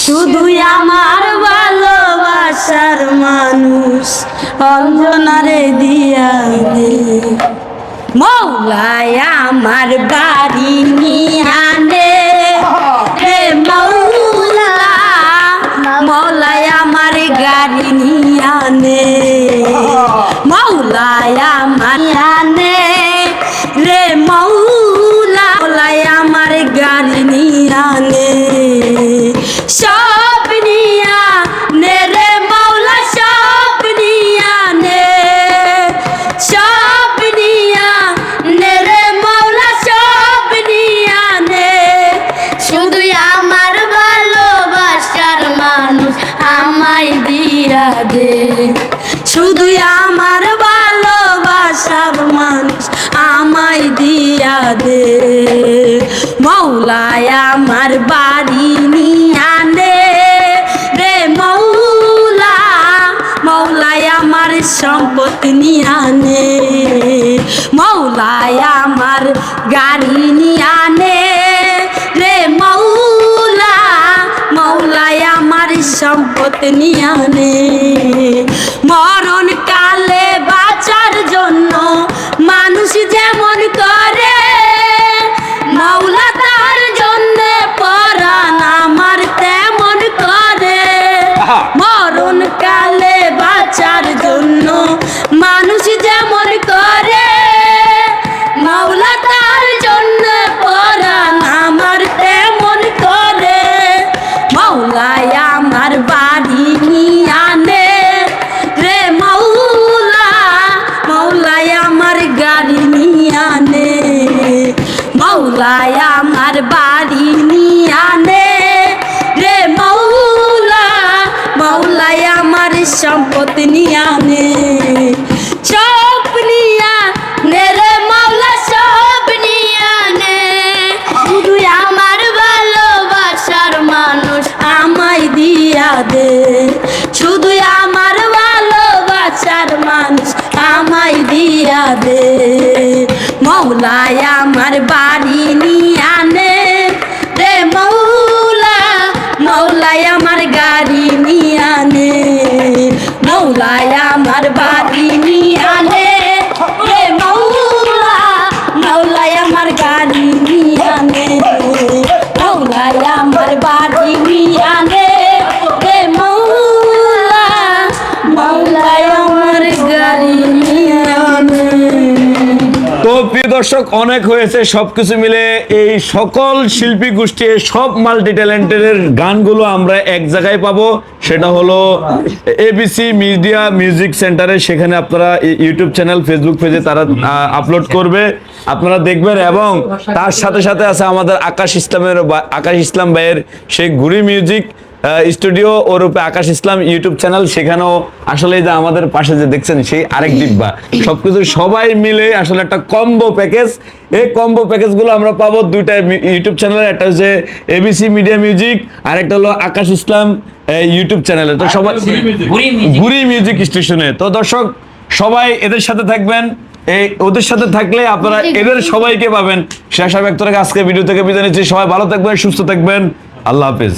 শুধু আমার ভালোবাসার মানুষ অঞ্জনারে দিয়ানে মৌলায় আমার বাড়ি নিয়ানে মৌলায় আমার আনে রে মৌলা মৌলায় আমার গাড়ি নিয়ানে। সব নিয়া রে মৌলা, সব নিয়া নে সব নিয়া রে মৌলা, সব নিয়া নে শুধু আমার ভালোবাসার মানুষ আমায় দিয়া দে। শুধু আমার দিয়া দে মৌলায় আমার বাড়ি নিয়া নে রে মৌলা, মৌলায় আমার সম্পদ নিয়া মৌলায় আমার গাড়ি নিয়া নে রে মৌলা, মৌলায় আমার সম্পদ নিয়া নে মরণ কালে বাঁচার জন্য মানুষ যেমন করে মাওলায় আমার বাড়ি নিয়ানে রে মাওলা মাওলায় আমার সম্পদ নিয়ানে সব রে মাওলা সব আমার মানুষ আমার মানুষ মৌলায় আমার বাড়ি মৌলায় আমার বাড়ি। দর্শক, অনেক হয়েছে, সবকিছু মিলে এই সকল শিল্পী গোষ্ঠী সব মাল্টি ট্যালেন্টের গানগুলো আমরা এক জায়গায় পাবো। সেটা হলো এবিসি মিডিয়া মিউজিক সেন্টারে সেখানে আপনারা ইউটিউব চ্যানেল ফেসবুক পেজে তারা আপলোড করবে। আপনারা দেখবেন এবং তার সাথে সাথে আছে আমাদের আকাশ ইসলামের আকাশ ইসলাম ভাইয়ের সেই ঘুরি মিউজিক স্টুডিও ওরূপে আকাশ ইসলাম ইউটিউব চ্যানেল সেখানেও আসলে যে আমাদের পাশে যে দেখছেন সেই আরেক ডিব্বা। সবকিছু সবাই মিলে আসলে একটা কম্বো প্যাকেজ এই কম্বো প্যাকেজগুলো আমরা পাবো দুইটা ইউটিউব চ্যানেলে একটা হচ্ছে এবিসি মিডিয়া মিউজিক আর একটা হলো আকাশ ইসলাম ইউটিউব চ্যানেলে তো সবাই ঘুরি মিউজিক স্টেশনে তো দর্শক সবাই এদের সাথে থাকবেন। এই ওদের সাথে থাকলে আপনারা এদের সবাইকে পাবেন। শেষ ব্যক্ত রেখে আজকে ভিডিও থেকে বিদায় নিচ্ছি। সবাই ভালো থাকবেন সুস্থ থাকবেন। আল্লাহ হাফেজ।